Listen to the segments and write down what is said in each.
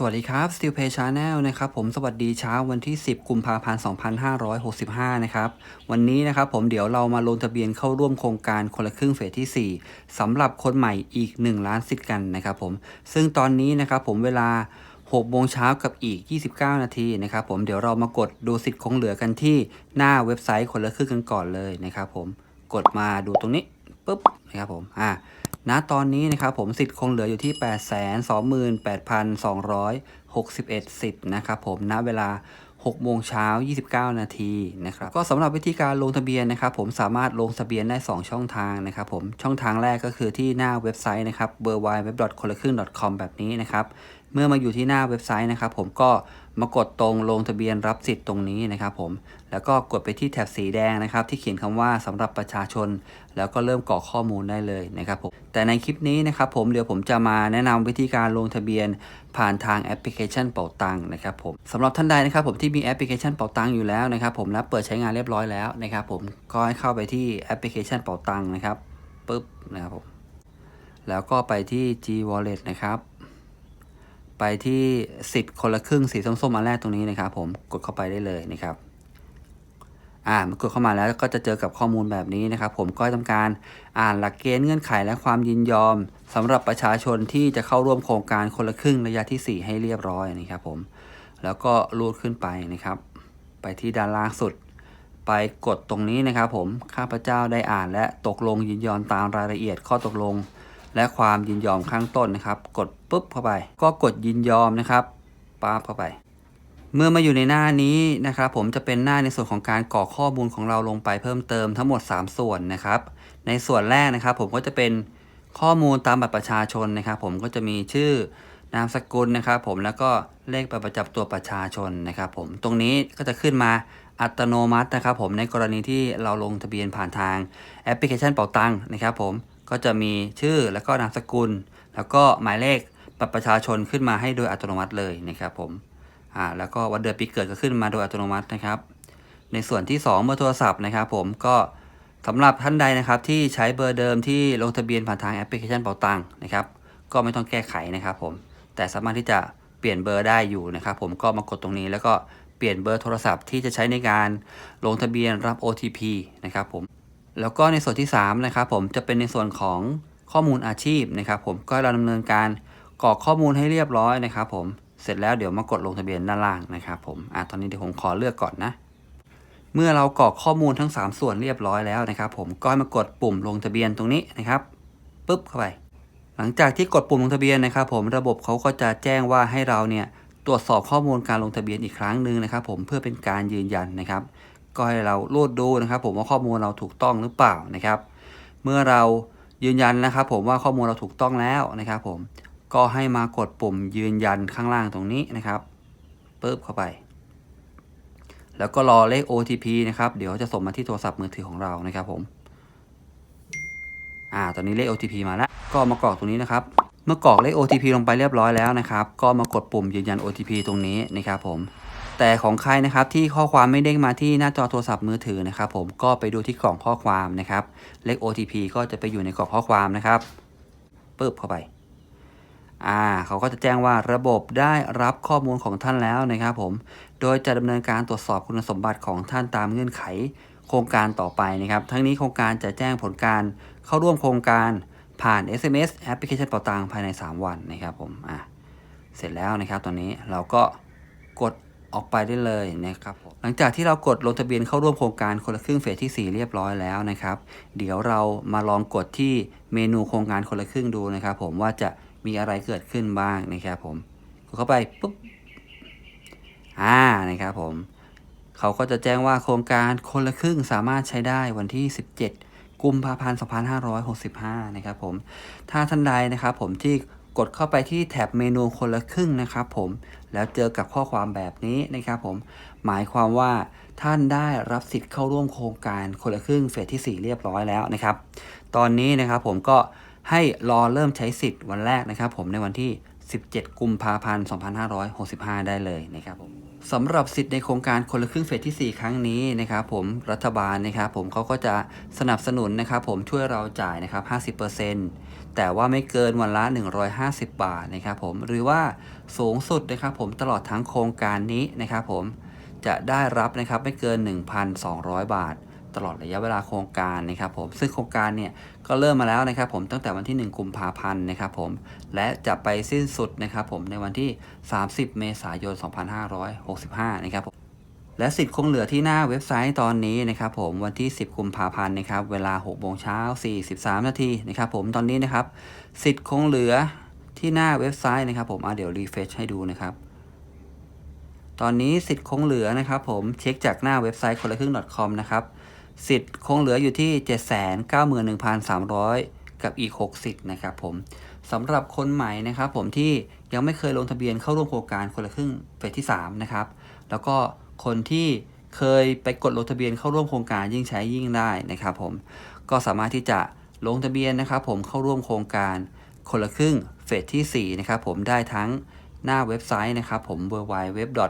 สวัสดีครับ Steel Pay Channel นะครับผมสวัสดีเช้าวันที่ 10 กุมภาพันธ์ 2565 นะครับวันนี้นะครับผมเดี๋ยวเรามาลงทะเบียนเข้าร่วมโครงการคนละครึ่งเฟสที่ 4สำหรับคนใหม่อีก 1 ล้านสิทธิ์กันนะครับผมซึ่งตอนนี้นะครับผมเวลา6โมงเช้ากับอีก 29 นาทีนะครับผมเดี๋ยวเรามากดดูสิทธิ์คงเหลือกันที่หน้าเว็บไซต์คนละครึ่งกันก่อนเลยนะครับผมกดมาดูตรงนี้ปุ๊บนะครับผมอ่า ณตอนนี้นะครับผมสิทธิ์คงเหลืออยู่ที่ 8 2 8 2 6 1 สิทธิ์นะครับผมณเวลา6โมงเช้า 29 นาทีนะครับก็สำหรับวิธีการลงทะเบียนนะครับผมสามารถลงทะเบียนได้ 2 ช่องทางนะครับผมช่องทางแรกก็คือที่หน้าเว็บไซต์นะครับ www.colacru.com แบบนี้นะครับ เมื่อมาอยู่ที่หน้าเว็บไซต์นะครับ ผมก็มากดตรงลงทะเบียนรับสิทธิ์ตรงนี้นะครับ ผมแล้วก็กดไปที่แถบสีแดงนะครับ ที่เขียนคำว่าสำหรับประชาชน แล้วก็เริ่มกรอกข้อมูลได้เลยนะครับผมแต่ในคลิปนี้นะครับผมเดี๋ยวผมจะมาแนะนำวิธีการลงทะเบียนผ่านทางแอปพลิเคชันเป๋าตังค์นะครับผมสำหรับท่านใดนะครับ ผมที่มีแอปพลิเคชันเป๋าตังค์อยู่แล้วนะครับ ผมและเปิดใช้งานเรียบร้อยแล้วนะครับ ผมก็ให้เข้าไปที่แอปพลิเคชันเป๋าตังค์นะครับปุ๊บนะครับผมแล้วก็ไปที่ G Wallet นะครับ ไปที่สิทธิ์คนละครึ่งสีส้มๆอันแรกตรงนี้นะครับ ผมกดเข้าไปได้เลยนะครับอ่ามันกดเข้ามาแล้วก็จะเจอกับข้อมูลแบบนี้นะครับ ผมก็ทำการอ่านหลักเกณฑ์เงื่อนไขและความยินยอมสำหรับประชาชนที่จะเข้าร่วมโครงการคนละครึ่งระยะที่ 4 ให้เรียบร้อยนะครับผมแล้วก็ลูดขึ้นไปนะครับ ไปที่ด้านล่างสุด ไปกดตรงนี้นะครับ ผมข้าพเจ้าได้อ่านและตกลงยินยอมตามรายละเอียดข้อตกลง และความยินยอมข้างต้นนะครับ กดปุ๊บเข้าไป ก็กดยินยอมนะครับปั๊บเข้าไป เมื่อมาอยู่ในหน้านี้นะครับผมจะเป็นหน้าในส่วนของการกรอกข้อมูลของเราลงไปเพิ่มเติมทั้งหมด 3 ส่วนนะครับ ในส่วนแรกนะครับ ผมก็จะเป็นข้อมูลตามบัตรประชาชนนะครับ ผมก็จะมีชื่อนามสกุลนะครับ ผมแล้วก็เลขประจำตัวประชาชนนะครับ ผมตรงนี้ก็จะขึ้นมาอัตโนมัตินะครับ ผมในกรณีที่เราลงทะเบียนผ่านทางแอปพลิเคชันเป๋าตังค์นะครับ ผม ก็จะมีชื่อแล้วก็นามสกุล แล้วก็หมายเลขบัตรประชาชนขึ้นมาให้โดยอัตโนมัติเลยนะครับผมอ่าแล้วก็วันเดือนปีเกิดก็ขึ้นมาโดยอัตโนมัตินะครับ ในส่วนที่ 2 เบอร์โทรศัพท์นะครับ ผมก็สำหรับท่านใดนะครับที่ใช้เบอร์เดิมที่ลงทะเบียนผ่านทางแอปพลิเคชันเป๋าตังค์นะครับ ก็ไม่ต้องแก้ไขนะครับผมแต่สามารถที่จะเปลี่ยนเบอร์ได้อยู่นะครับ ผมก็มากดตรงนี้แล้วก็เปลี่ยนเบอร์โทรศัพท์ที่จะใช้ในการลงทะเบียนรับ OTP นะครับผม แล้วก็ในส่วนที่3นะครับผมจะเป็นในส่วนของข้อมูลอาชีพนะครับผมก็เราดำเนินการกรอกข้อมูลให้เรียบร้อยนะครับผมเสร็จแล้วเดี๋ยวมากดลงทะเบียนด้านล่างนะครับผมอะตอนนี้เดี๋ยวผมขอเลือกก่อนนะ เมื่อเรากรอกข้อมูลทั้ง 3 ส่วนเรียบร้อยแล้วนะครับผมก็มากดปุ่มลงทะเบียนตรงนี้นะครับปุ๊บเข้าไป หลังจากที่กดปุ่มลงทะเบียนนะครับผมระบบเขาก็จะแจ้งว่าให้เราเนี่ยตรวจสอบข้อมูลการลงทะเบียนอีกครั้งหนึ่งนะครับผมเพื่อเป็นการยืนยันนะครับ ก็ให้เรารูดดูนะครับ ผมว่าข้อมูลเราถูกต้องหรือเปล่านะครับ เมื่อเรายืนยันนะครับ ผมว่าข้อมูลเราถูกต้องแล้วนะครับ ผมก็ให้มากดปุ่มยืนยันข้างล่างตรงนี้นะครับปึ๊บเข้าไป แล้วก็รอเลข OTP นะครับ เดี๋ยวจะส่งมาที่โทรศัพท์มือถือของเรานะครับ ผม อ่า ตอนนี้เลข OTP มาแล้ว ก็มากรอกตรงนี้นะครับ เมื่อกรอกเลข OTP ลงไปเรียบร้อยแล้วนะครับ ก็มากดปุ่มยืนยัน OTP ตรงนี้นะครับผม แต่ของใครนะครับที่ข้อความไม่เด้งมาที่หน้าจอโทรศัพท์มือถือนะครับผมก็ไปดูที่กล่องข้อความนะครับ เลข OTP ก็จะไปอยู่ในกล่องข้อความนะครับปึ๊บเข้าไปอ่าเขาก็จะแจ้งว่าระบบได้รับข้อมูลของท่านแล้วนะครับผม โดยจะดำเนินการตรวจสอบคุณสมบัติของท่านตามเงื่อนไข โครงการต่อไปนะครับ ทั้งนี้โครงการจะแจ้งผลการเข้าร่วมโครงการผ่าน SMS แอปพลิเคชันเป่าตังภายใน 3 วันนะครับผม อ่าเสร็จแล้วนะครับตอนนี้เราก็กด ออกไปได้เลยนะครับหลังจากที่เรากดลงทะเบียนเข้าร่วมโครงการคนละครึ่งเฟสที่ 4 เรียบร้อยแล้วนะครับ เดี๋ยวเรามาลองกดที่เมนูโครงการคนละครึ่งดูนะครับ ผมว่าจะมีอะไรเกิดขึ้นบ้างนะครับผมกดเข้าไปปุ๊บอ่านะครับผมเขาก็จะแจ้งว่าโครงการคนละครึ่งสามารถใช้ได้วันที่ 17กุมภาพันธ์ 2565 นะครับผม ถ้าท่านใดนะครับผมที่ กดเข้าไปที่แท็บเมนูคนละครึ่งนะครับผมแล้วเจอกับข้อความแบบนี้นะครับผมหมายความว่าท่านได้รับสิทธิ์เข้าร่วมโครงการคนละครึ่งเฟสที่ 4 เรียบร้อยแล้วนะครับ ตอนนี้นะครับผมก็ให้รอเริ่มใช้สิทธิ์วันแรกนะครับ ผมในวันที่ 17 กุมภาพันธ์ 2565 ได้เลยนะครับผม สำหรับสิทธิ์ในโครงการคนละครึ่งเฟสที่ 4 ครั้งนี้นะครับผมรัฐบาลนะครับผมเขาก็จะสนับสนุนนะครับผมช่วยเราจ่ายนะครับ 50%แต่ว่าไม่เกินวันละ 150 บาทนะครับผมหรือว่าสูงสุดนะครับผมตลอดทั้งโครงการนี้นะครับผมจะได้รับนะครับไม่เกิน 1,200 บาท ตลอดระยะเวลาโครงการนะครับผมซึ่งโครงการเนี่ยก็เริ่มมาแล้วนะครับผมตั้งแต่วันที่ 1 กุมภาพันธ์นะครับผมและจะไปสิ้นสุดนะครับผมในวันที่ 30 เมษายน 2565 นะครับผมและสิทธิ์คงเหลือที่หน้าเว็บไซต์ตอนนี้นะครับผมวันที่ 10 กุมภาพันธ์นะครับเวลา6โมงเช้า 43 นาทีนะครับผมตอนนี้นะครับสิทธิ์คงเหลือที่หน้าเว็บไซต์นะครับผมอะเดี๋ยวรีเฟชให้ดูนะครับตอนนี้สิทธิ์คงเหลือนะครับผมเช็คจากหน้าเว็บไซต์คนละครึ่ง .com นะครับ สิทธิ์คงเหลืออยู่ที่ 791,300 กับอีก 6 สิทธิ์นะครับผมสำหรับคนใหม่นะครับผมที่ยังไม่เคยลงทะเบียนเข้าร่วมโครงการคนละครึ่งเฟสที่3นะครับแล้วก็คนที่เคยไปกดลงทะเบียนเข้าร่วมโครงการยิ่งใช้ยิ่งได้นะครับผมก็สามารถที่จะลงทะเบียนนะครับผมเข้าร่วมโครงการคนละครึ่งเฟสที่4นะครับผมได้ทั้งหน้าเว็บไซต์นะครับผม w w w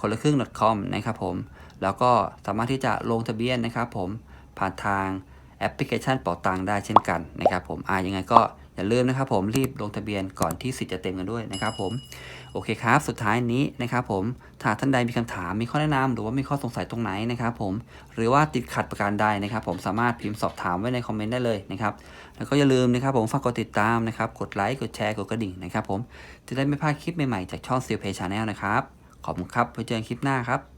คนละครึ่ง .com นะครับผม แล้วก็สามารถที่จะลงทะเบียนนะครับ ผมผ่านทางแอปพลิเคชันเป๋าตังได้เช่นกันนะครับผมอ่ายังไงก็อย่าลืมนะครับผมรีบลงทะเบียนก่อนที่สิทธิ์จะเต็มกันด้วยนะครับผมโอเคครับ สุดท้ายนี้นะครับผมถ้าท่านใดมีคำถามมีข้อแนะนำหรือว่ามีข้อสงสัยตรงไหนนะครับผมหรือว่าติดขัดประการใดนะครับผมสามารถพิมพ์สอบถามไว้ในคอมเมนต์ได้เลยนะครับแล้วก็อย่าลืมนะครับผมฝากกดติดตามนะครับกดไลค์กดแชร์กดกระดิ่งนะครับผมจะได้ไม่พลาดคลิปใหม่ๆจากช่อง s ี l เพจชาแนลนะครับขอบคุณครับไว้เจอกันคลิปหน้าครับ